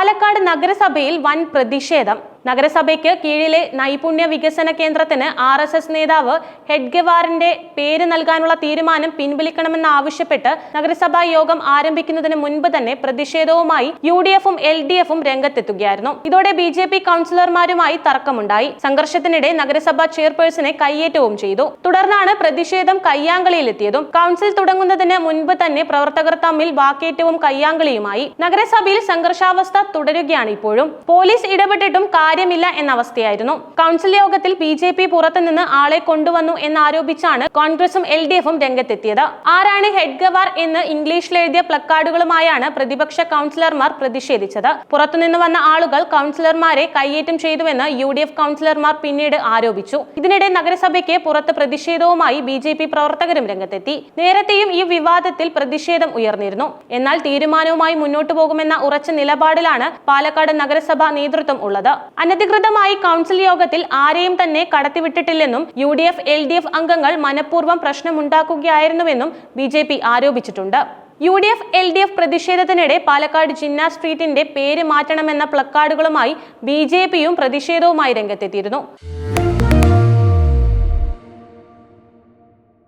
പാലക്കാട് നഗരസഭയിൽ വൻ പ്രതിഷേധം. നഗരസഭയ്ക്ക് കീഴിലെ നൈപുണ്യ വികസന കേന്ദ്രത്തിന് ആർ എസ് എസ് നേതാവ് ഹെഡ്ഗെവാറിന്റെ പേര് നൽകാനുള്ള തീരുമാനം പിൻവലിക്കണമെന്നാവശ്യപ്പെട്ട് നഗരസഭാ യോഗം ആരംഭിക്കുന്നതിന് മുൻപ് തന്നെ പ്രതിഷേധവുമായി യു ഡി എഫും എൽ ഡി എഫും രംഗത്തെത്തുകയായിരുന്നു. ഇതോടെ ബി ജെ പി കൗൺസിലർമാരുമായി തർക്കമുണ്ടായി. സംഘർഷത്തിനിടെ നഗരസഭാ ചെയർപേഴ്സണെ കയ്യേറ്റവും ചെയ്തു. തുടർന്നാണ് പ്രതിഷേധം കയ്യാങ്കളിയിലെത്തിയതും. കൗൺസിൽ തുടങ്ങുന്നതിന് മുൻപ് തന്നെ പ്രവർത്തകർ തമ്മിൽ വാക്കേറ്റവും കയ്യാങ്കളിയുമായി. നഗരസഭയിൽ സംഘർഷാവസ്ഥ തുടരുകയാണ് ഇപ്പോഴും പോലീസ് ഇടപെട്ടിട്ടും കാര്യമില്ല എന്ന അവസ്ഥയായിരുന്നു. കൗൺസിൽ യോഗത്തിൽ ബി ജെ പി പുറത്തുനിന്ന് ആളെ കൊണ്ടുവന്നു എന്നാരോപിച്ചാണ് കോൺഗ്രസും എൽ ഡി എഫും രംഗത്തെത്തിയത്. ആരാണ് ഹെഡ്ഗവാർ എന്ന് ഇംഗ്ലീഷിൽ എഴുതിയ പ്ലക്കാർഡുകളുമായാണ് പ്രതിപക്ഷ കൗൺസിലർമാർ പ്രതിഷേധിച്ചത്. പുറത്തുനിന്ന് വന്ന ആളുകൾ കൗൺസിലർമാരെ കയ്യേറ്റം ചെയ്തുവെന്ന് യു ഡി എഫ് കൗൺസിലർമാർ പിന്നീട് ആരോപിച്ചു. ഇതിനിടെ നഗരസഭയ്ക്ക് പുറത്ത് പ്രതിഷേധവുമായി ബി ജെ പി പ്രവർത്തകരും രംഗത്തെത്തി. നേരത്തെയും ഈ വിവാദത്തിൽ പ്രതിഷേധം ഉയർന്നിരുന്നു. എന്നാൽ തീരുമാനവുമായി മുന്നോട്ടു പോകുമെന്ന ഉറച്ച നിലപാടിലാണ് പാലക്കാട് നഗരസഭ നേതൃത്വം ഉള്ളത്. അനധികൃതമായി കൗൺസിൽ യോഗത്തിൽ ആരെയും തന്നെ കടത്തിവിട്ടിട്ടില്ലെന്നും U D F L D F അംഗങ്ങൾ മനഃപൂർവം പ്രശ്നമുണ്ടാക്കുകയായിരുന്നുവെന്നും B J P ആരോപിച്ചിട്ടുണ്ട്. U D F L D F പ്രതിഷേധത്തിനിടെ Palakkad Jinnah സ്ട്രീറ്റിന്റെ പേര് മാറ്റണമെന്ന പ്ലക്കാർഡുകളുമായി ബി ജെ പിയും പ്രതിഷേധവുമായി രംഗത്തെത്തിയിരുന്നു.